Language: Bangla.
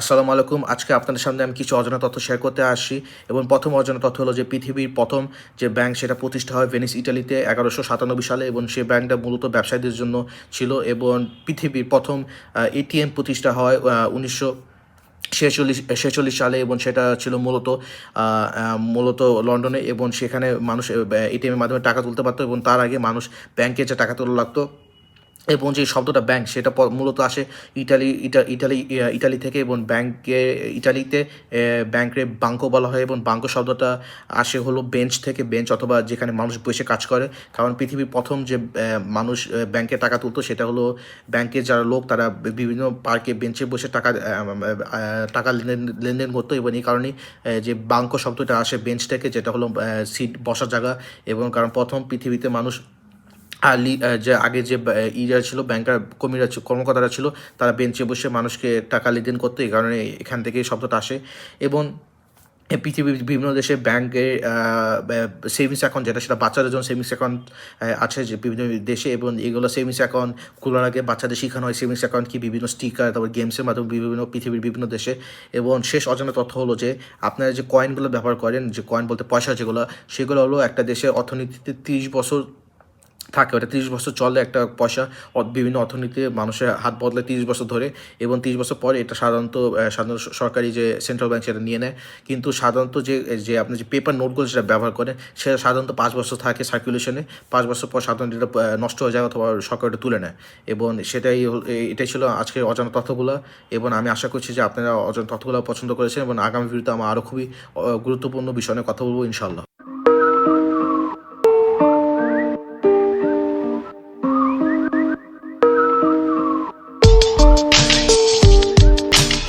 আসসালামু আলাইকুম। আজকে আপনাদের সামনে আমি কিছু অজানা তথ্য শেয়ার করতে আসছি এবং প্রথম অজানা তথ্য হলো যে পৃথিবীর প্রথম যে ব্যাংক সেটা প্রতিষ্ঠা হয় ভেনিস ইটালিতে এগারোশো সাতানব্বই সালে এবং সেই ব্যাংকটা মূলত ব্যবসায়ীদের জন্য ছিল এবং পৃথিবীর প্রথম এটিএম প্রতিষ্ঠা হয় উনিশশো ছেচল্লিশ ছেচল্লিশ সালে এবং সেটা ছিল মূলত মূলত লন্ডনে এবং সেখানে মানুষ এটিএমের মাধ্যমে টাকা তুলতে পারতো এবং তার আগে মানুষ ব্যাংকে যে টাকা তোলা লাগতো এবং যে শব্দটা ব্যাংক সেটা মূলত আসে ইটালি, ইটা- ইটালি ইটালি থেকে এবং ব্যাংকে ইটালিতে ব্যাংকে বাঙ্কো বলা হয় এবং বাঙ্কো শব্দটা আসে হলো বেঞ্চ থেকে বেঞ্চ অথবা যেখানে মানুষ বসে কাজ করে। কারণ পৃথিবীর প্রথম যে মানুষ ব্যাংকে টাকা তুলতো সেটা হলো ব্যাংকের যারা লোক তারা বিভিন্ন পার্কে বেঞ্চে বসে টাকা টাকা লেনদেন লেনদেন করতো এবং এই কারণেই যে বাঙ্কো শব্দটা আসে বেঞ্চ থেকে, যেটা হলো সিট বসার জায়গা এবং কারণ প্রথম পৃথিবীতে মানুষ আলি যে আগে যে ইরা ছিল ব্যাংকার কর্মীরা কর্মকর্তারা ছিল, তারা বেঞ্চে বসে মানুষকে টাকা লেনদেন করতো, এই কারণে এখান থেকে শব্দটা আসে। এবং পৃথিবীর বিভিন্ন দেশে ব্যাংকে সেভিংস অ্যাকাউন্ট যেটা, সেটা বাচ্চাদের জন্য সেভিংস অ্যাকাউন্ট আছে যে বিভিন্ন দেশে। এবং এগুলো সেভিংস অ্যাকাউন্ট খোলার আগে বাচ্চাদের শেখানো হয় সেভিংস অ্যাকাউন্ট কি, বিভিন্ন স্টিকার তারপর গেমসের মাধ্যমে বিভিন্ন পৃথিবীর বিভিন্ন দেশে। এবং শেষ অজানা তথ্য হলো যে, আপনারা যে কয়েনগুলো ব্যবহার করেন, যে কয়েন বলতে পয়সা যেগুলো, সেগুলো হলো একটা দেশের অর্থনীতিতে তিরিশ বছর থাকে। ওটা তিরিশ বছর চলে একটা পয়সা। বিভিন্ন অর্থনীতিতে মানুষের হাত বদলে তিরিশ বছর ধরে এবং তিরিশ বছর পরে এটা সাধারণত সাধারণ সরকারি যে সেন্ট্রাল ব্যাংক সেটা নিয়ে নেয়। কিন্তু সাধারণত যে যে আপনি যে পেপার নোটগুলো যেটা ব্যবহার করেন সেটা সাধারণত পাঁচ বছর থাকে সার্কুলেশনে পাঁচ বছর পর সাধারণত এটা নষ্ট হয়ে যায় অথবা সরকার এটা তুলে নেয়। এবং সেটাই এটাই ছিল আজকের অজানা তথ্যগুলো। এবং আমি আশা করছি যে আপনারা অজানা তথ্যগুলো পছন্দ করেছেন এবং আগামী ভিডিওতে আমার আরও খুবই গুরুত্বপূর্ণ বিষয় নিয়ে কথা বলব ইনশাল্লাহ